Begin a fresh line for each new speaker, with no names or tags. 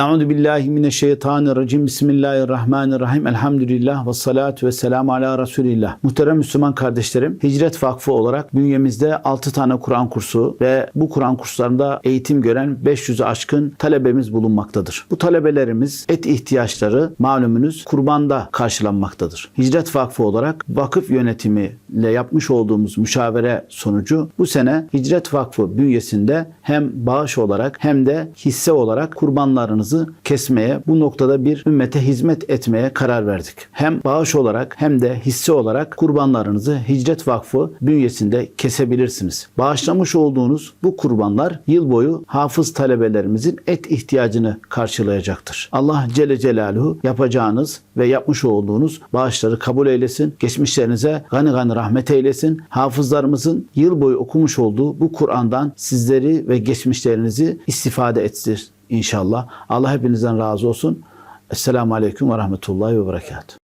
Euzu billahi mineşşeytanirracim. Bismillahirrahmanirrahim. Elhamdülillah ve salatu ve selamu ala Resulillah. Muhterem Müslüman kardeşlerim, Hicret Vakfı olarak bünyemizde 6 tane Kur'an kursu ve bu Kur'an kurslarında eğitim gören 500'ü aşkın talebemiz bulunmaktadır. Bu talebelerimiz et ihtiyaçları malumunuz kurbanda karşılanmaktadır. Hicret Vakfı olarak vakıf yönetimiyle yapmış olduğumuz müşavere sonucu bu sene Hicret Vakfı bünyesinde hem bağış olarak hem de hisse olarak kurbanlarınızı kesmeye, bu noktada bir ümmete hizmet etmeye karar verdik. Hem bağış olarak hem de hisse olarak kurbanlarınızı Hicret Vakfı bünyesinde kesebilirsiniz. Bağışlamış olduğunuz bu kurbanlar yıl boyu hafız talebelerimizin et ihtiyacını karşılayacaktır. Allah Celle Celaluhu yapacağınız ve yapmış olduğunuz bağışları kabul eylesin. Geçmişlerinize gani gani rahmet eylesin. Hafızlarımızın yıl boyu okumuş olduğu bu Kur'an'dan sizleri ve geçmişlerinizi istifade etsin inşallah. Allah hepinizden razı olsun. Esselamu Aleyküm ve Rahmetullahi ve Berekatuhu.